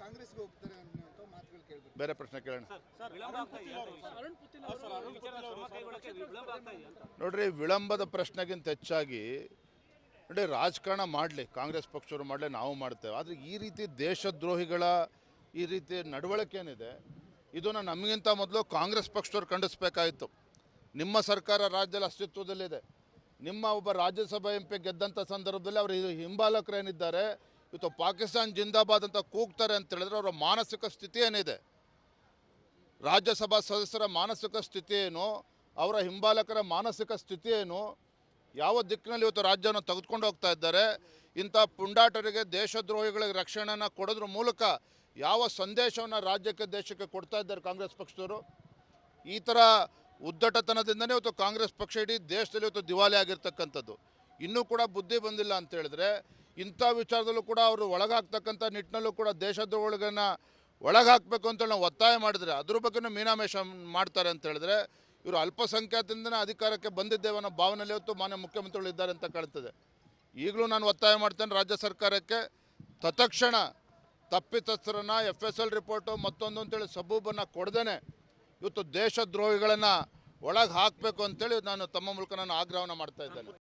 ಕಾಂಗ್ರೆಸ್ಗೆ ಹೋಗ್ತಾರೆ ಅನ್ನುವಂಥ ಮಾತುಗಳು ಬೇರೆ ಪ್ರಶ್ನೆ ಕೇಳೋಣ. ನೋಡ್ರಿ ವಿಳಂಬದ ಪ್ರಶ್ನೆಗಿಂತ ಹೆಚ್ಚಾಗಿ ನೋಡಿ ರಾಜಕಾರಣ ಮಾಡಲಿ ಕಾಂಗ್ರೆಸ್ ಪಕ್ಷವರು ಮಾಡಲಿ ನಾವು ಮಾಡ್ತೇವೆ. ಆದರೆ ಈ ರೀತಿ ದೇಶದ್ರೋಹಿಗಳ ಈ ರೀತಿ ನಡವಳಿಕೆ ಏನಿದೆ ಇದನ್ನು ನಮಗಿಂತ ಮೊದಲು ಕಾಂಗ್ರೆಸ್ ಪಕ್ಷದವ್ರು ಖಂಡಿಸ್ಬೇಕಾಯಿತು ನಿಮ್ಮ ಸರ್ಕಾರ ರಾಜ್ಯದಲ್ಲಿ ಅಸ್ತಿತ್ವದಲ್ಲಿದೆ. ನಿಮ್ಮ ಒಬ್ಬ ರಾಜ್ಯಸಭಾ ಎಂ ಪಿ ಗೆದ್ದಂಥ ಸಂದರ್ಭದಲ್ಲಿ ಅವರು ಹಿಂಬಾಲಕರು ಏನಿದ್ದಾರೆ ಇವತ್ತು ಪಾಕಿಸ್ತಾನ್ ಜಿಂದಾಬಾದ್ ಅಂತ ಕೂಗ್ತಾರೆ ಅಂತ ಹೇಳಿದ್ರೆ ಅವರ ಮಾನಸಿಕ ಸ್ಥಿತಿ ಏನಿದೆ? ರಾಜ್ಯಸಭಾ ಸದಸ್ಯರ ಮಾನಸಿಕ ಸ್ಥಿತಿ ಏನು? ಅವರ ಹಿಂಬಾಲಕರ ಮಾನಸಿಕ ಸ್ಥಿತಿ ಏನು? ಯಾವ ದಿಕ್ಕಿನಲ್ಲಿ ಇವತ್ತು ರಾಜ್ಯವನ್ನು ತೆಗೆದುಕೊಂಡು ಹೋಗ್ತಾ ಇದ್ದಾರೆ? ಇಂಥ ಪುಂಡಾಟರಿಗೆ ದೇಶದ್ರೋಹಿಗಳಿಗೆ ರಕ್ಷಣೆಯನ್ನು ಕೊಡೋದ್ರ ಮೂಲಕ ಯಾವ ಸಂದೇಶವನ್ನು ರಾಜ್ಯಕ್ಕೆ, ದೇಶಕ್ಕೆ ಕೊಡ್ತಾ ಇದ್ದಾರೆ ಕಾಂಗ್ರೆಸ್ ಪಕ್ಷದವರು? ಈ ಥರ ಉದ್ದಟತನದಿಂದನೇ ಇವತ್ತು ಕಾಂಗ್ರೆಸ್ ಪಕ್ಷ ಇಡೀ ದೇಶದಲ್ಲಿ ಇವತ್ತು ದಿವಾಲಿ ಆಗಿರ್ತಕ್ಕಂಥದ್ದು. ಇನ್ನೂ ಕೂಡ ಬುದ್ಧಿ ಬಂದಿಲ್ಲ ಅಂತ ಹೇಳಿದ್ರೆ ಇಂಥ ವಿಚಾರದಲ್ಲೂ ಕೂಡ ಅವರು ಒಳಗಾಗ್ತಕ್ಕಂಥ ನಿಟ್ಟಿನಲ್ಲೂ ಕೂಡ ದೇಶದ್ರೋಹಿಗಳನ್ನ ಒಳಗಾಕಬೇಕು ಅಂತೇಳಿ ನಾವು ಒತ್ತಾಯ ಮಾಡಿದ್ರೆ ಅದ್ರ ಬಗ್ಗೆನೂ ಮೀನಾಮೇಷ ಮಾಡ್ತಾರೆ ಅಂತ ಹೇಳಿದ್ರೆ ಇವರು ಅಲ್ಪಸಂಖ್ಯಾತದಿಂದನೇ ಅಧಿಕಾರಕ್ಕೆ ಬಂದಿದ್ದೇವೆ ಅನ್ನೋ ಭಾವನೆಯಲ್ಲಿ ಹೊತ್ತು ಮಾನ್ಯ ಮುಖ್ಯಮಂತ್ರಿಗಳು ಇದ್ದಾರೆ ಅಂತ ಕಾಣ್ತದೆ. ಈಗಲೂ ನಾನು ಒತ್ತಾಯ ಮಾಡ್ತೇನೆ ರಾಜ್ಯ ಸರ್ಕಾರಕ್ಕೆ ತತ್ಕ್ಷಣ ತಪ್ಪಿತಸ್ಥರನ್ನು ಎಫ್ ಎಸ್ ಎಲ್ ರಿಪೋರ್ಟು ಮತ್ತೊಂದು ಅಂತೇಳಿ ಸಬೂಬನ್ನು ಕೊಡ್ದೇನೆ ಇವತ್ತು ದೇಶದ್ರೋಹಿಗಳನ್ನು ಒಳಗೆ ಹಾಕಬೇಕು ಅಂತೇಳಿ ನಾನು ತಮ್ಮ ಮೂಲಕ ನಾನು ಆಗ್ರಹವನ್ನು ಮಾಡ್ತಾ ಇದ್ದೇನೆ.